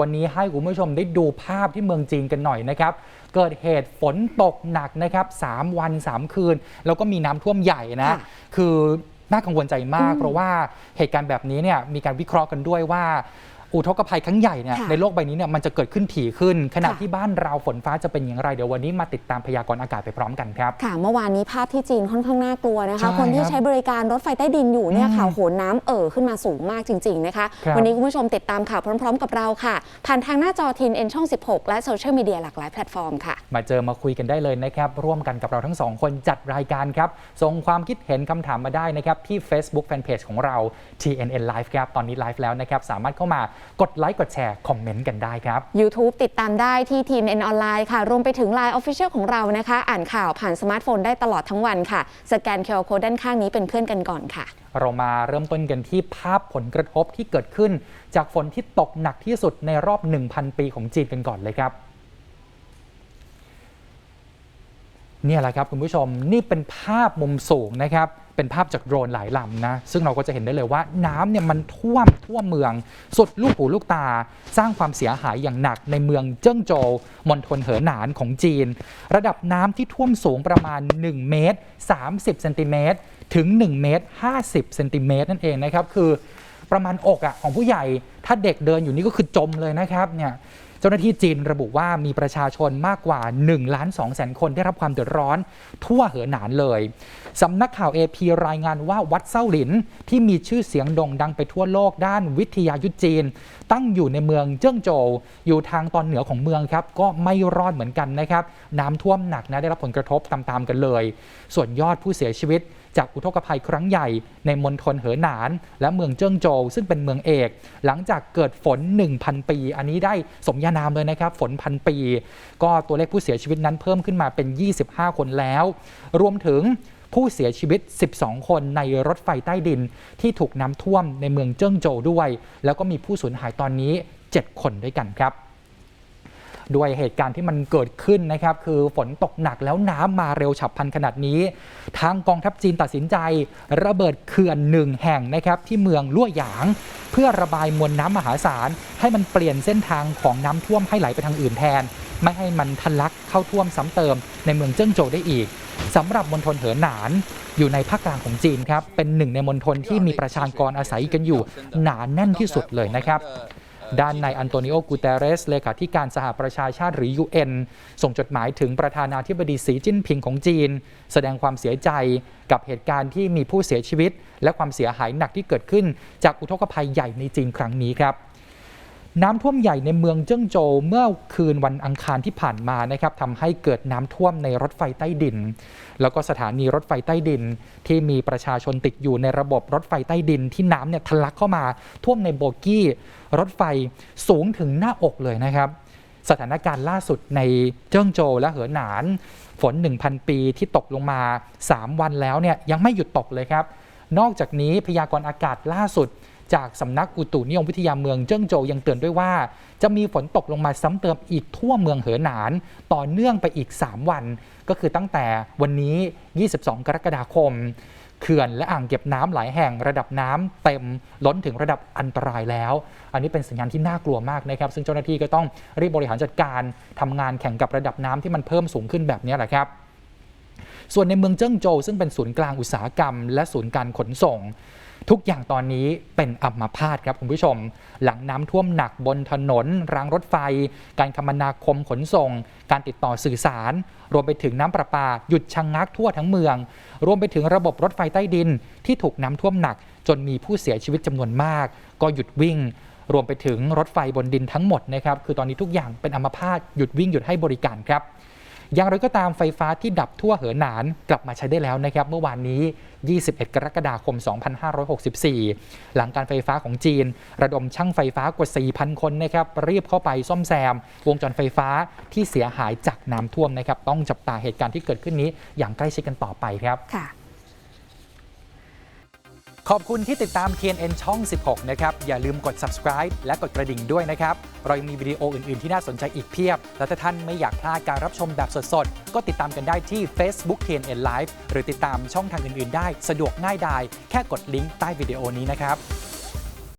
วันนี้ให้คุณผู้ชมได้ดูภาพที่เมืองจีนกันหน่อยนะครับ เกิดเหตุฝนตกหนักนะครับ3วัน3คืน แล้วก็มีน้ำท่วมใหญ่นะค่ะคือน่ากังวลใจมาก เพราะว่าเหตุการณ์แบบนี้เนี่ยมีการวิเคราะห์กันด้วยว่า อุทกภัยครั้งใหญ่เนี่ยค่ะในโลกใบนี้เนี่ยมันจะเกิดขึ้นถี่ขึ้น ขณะค่ะที่บ้านเราฝนฟ้าจะเป็นอย่างไร เดี๋ยววันนี้มาติดตามพยากรณ์อากาศไปพร้อมกันครับค่ะเมื่อวานนี้ภาพที่จีนค่อนข้างน่ากลัวนะใช่คะ คนที่ครับใช้บริการรถไฟใต้ดินอยู่เนี่ยค่ะอืมโหนน้ำเอ่อขึ้นมาสูงมากจริง ๆนะคะครับวันนี้คุณผู้ชมติดตามข่าวพร้อม ๆ กับเราค่ะ ผ่านทางหน้าจอทีนเอ็นช่อง 16 และโซเชียลมีเดียหลากหลายแพลตฟอร์มค่ะมาเจอมาคุยกันได้เลยนะครับร่วมกันกับเราทั้งสองคนจัดรายการครับส่งความคิดเห็นคำถามมาได้นะครับที่ Facebook Fanpage ของเรา TNN Live ครับตอนนี้ไลฟ์แล้วนะครับสามารถเข้ามากดไลค์กดแชร์คอมเมนต์กันได้ครับ YouTube ติดตามได้ที่ทีนเอ็นออนไลน์ค่ะ รวมไปถึง Line Official ของเรานะคะ อ่านข่าวผ่านสมาร์ทโฟนได้ตลอดทั้งวันค่ะ สแกนเคอร์โคด้านข้างนี้เป็นเพื่อนกันก่อนค่ะ เรามาเริ่มต้นกันที่ภาพผลกระทบที่เกิดขึ้น จากฝนที่ตกหนักที่สุดในรอบ 1,000 ปีของจีนกันก่อนเลยครับ เนี่ยแหละครับคุณผู้ชมนี่เป็นภาพมุมสูงนะครับเป็นภาพจากโดรนหลายลำนะ ซึ่งเราก็จะเห็นได้เลยว่าน้ำเนี่ยมันท่วมทั่วเมือง สุดลูกหูลูกตา สร้างความเสียหายอย่างหนักในเมืองเจิ้งโจวมณฑลเหอหนานของจีน ระดับน้ำที่ท่วมสูงประมาณ 1 เมตร 30เซนติเมตรถึง 1 เมตร 50เซนติเมตรนั่นเองนะครับ คือประมาณอกอะของผู้ใหญ่ ถ้าเด็กเดินอยู่นี่ก็คือจมเลยนะครับเนี่ย เจ้าหน้าที่จีนระบุว่ามีประชาชนมากกว่า1ล้าน2แสนคนได้รับความเดือดร้อน ทั่วเหอหนานเลยสำนักข่าว AP รายงานว่าวัดเซาหลิน ที่มีชื่อเสียงโด่งดังไปทั่วโลกด้านวิทยายุทธจีน ตั้งอยู่ในเมืองเจิ้งโจวอยู่ทางตอนเหนือของเมืองครับ ก็ไม่รอดเหมือนกันนะครับ น้ำท่วมหนักนะได้รับผลกระทบตามๆกันเลย ส่วนยอดผู้เสียชีวิต จากอุทกภัยครั้งใหญ่ในมณฑลเหอหนาน และเมืองเจิ้งโจวซึ่งเป็นเมืองเอก หลังจากเกิดฝน 1,000 ปี อันนี้ได้สมญานามเลยนะครับ ฝนพันปี ก็ตัวเลขผู้เสียชีวิตนั้นเพิ่มขึ้นมาเป็น 25 คนแล้ว รวมถึงผู้เสียชีวิต 12 คนในรถไฟใต้ดินที่ถูกน้ำท่วมในเมืองเจิ้งโจวด้วย แล้วก็มีผู้สูญหายตอนนี้ 7 คนด้วยกันครับ ด้วยเหตุการณ์ที่มันเกิดขึ้นนะครับ คือฝนตกหนักแล้วน้ำมาเร็วฉับพลันขนาดนี้ ทางกองทัพจีนตัดสินใจ ระเบิดเขื่อนหนึ่งแห่งนะครับที่เมืองลั่วหยาง เพื่อระบายมวลน้ำมหาศาล ให้มันเปลี่ยนเส้นทางของน้ำท่วมให้ไหลไปทางอื่นแทน ไม่ให้มันทะลักเข้าท่วมซ้ำเติม ในเมืองเจิ้งโจวได้อีกสำหรับมณฑลเหอหนานอยู่ในภาคกลางของจีนครับเป็นหนึ่งในมณฑลที่มีประชากรอาศัยกันอยู่หนาแน่นที่สุดเลยนะครับ ด้านนายอันโตนิโอ กูเตเรส เลขาธิการสหประชาชาติหรือ UN ส่งจดหมายถึงประธานาธิบดีสีจิ้นผิงของจีน แสดงความเสียใจกับเหตุการณ์ที่มีผู้เสียชีวิต และความเสียหายหนักที่เกิดขึ้น จากอุทกภัยใหญ่ในจีนครั้งนี้ครับ น้ำท่วมใหญ่ในเมืองเจิ้งโจวเมื่อคืนวันอังคารที่ผ่านมานะครับทำให้เกิดน้ำท่วมในรถไฟใต้ดิน แล้วก็สถานีรถไฟใต้ดิน ที่มีประชาชนติดอยู่ในระบบรถไฟใต้ดิน ที่น้ำเนี่ยทะลักเข้ามาท่วมในโบกี้ รถไฟสูงถึงหน้าอกเลยนะครับ สถานการณ์ล่าสุดในเจิ้งโจวและเหอหนาน ฝน 1,000 ปีที่ตกลงมา 3 วันแล้วเนี่ยยังไม่หยุดตกเลยครับ นอกจากนี้พยากรณ์อากาศล่าสุด จากสำนักอุตุนิยมวิทยาเมืองเจิ้งโจวยังเตือนด้วยว่า จะมีฝนตกลงมาซ้ำเติมอีกทั่วเมืองเหอหนาน ต่อเนื่องไปอีก 3 วัน ก็คือตั้งแต่วันนี้ 22 กรกฎาคมเขื่อนและอ่างเก็บน้ำหลายแห่งระดับน้ำเต็มล้นถึงระดับอันตรายแล้ว อันนี้เป็นสัญญาณที่น่ากลัวมากนะครับ ซึ่งเจ้าหน้าที่ก็ต้องรีบบริหารจัดการทำงานแข่งกับระดับน้ำที่มันเพิ่มสูงขึ้นแบบนี้แหละครับ ส่วนในเมืองเจิ้งโจวซึ่งเป็นศูนย์กลางอุตสาหกรรม และศูนย์การขนส่ง ทุกอย่างตอนนี้เป็นอัมพาตครับคุณผู้ชม หลังน้ำท่วมหนักบนถนน รางรถไฟ การคมนาคมขนส่ง การติดต่อสื่อสาร รวมไปถึงน้ำประปา หยุดชะงงักทั่วทั้งเมือง รวมไปถึงระบบรถไฟใต้ดินที่ถูกน้ำท่วมหนัก จนมีผู้เสียชีวิตจำนวนมาก ก็หยุดวิ่ง รวมไปถึงรถไฟบนดินทั้งหมดนะครับคือตอนนี้ทุกอย่างเป็นอัมพาตหยุดวิ่งหยุดให้บริการครับ อย่างไรก็ตามไฟฟ้าที่ดับทั่วเหอหนานกลับมาใช้ได้แล้วนะครับ เมื่อวานนี้ 21 กรกฎาคม 2564 หลังการไฟฟ้าของจีน ระดมช่างไฟฟ้ากว่า 4,000 คนนะครับรีบเข้าไปซ่อมแซม วงจรไฟฟ้าที่เสียหายจากน้ำท่วมนะครับ ต้องจับตาเหตุการณ์ที่เกิดขึ้นนี้อย่างใกล้ชิดกันต่อไปครับค่ะ ขอบคุณที่ติดตาม TNN ช่อง 16 นะครับ อย่าลืมกด subscribe และกดกระดิ่งด้วยนะครับ เรายังมีวิดีโออื่น ๆ ที่น่าสนใจอีกเพียบ และถ้าท่านไม่อยากพลาดการรับชมแบบสด ๆ ก็ติดตามกันได้ที่ Facebook TNN Live หรือติดตามช่องทางอื่น ๆ ได้ สะดวกง่ายดาย แค่กดลิงก์ใต้วิดีโอนี้นะครับ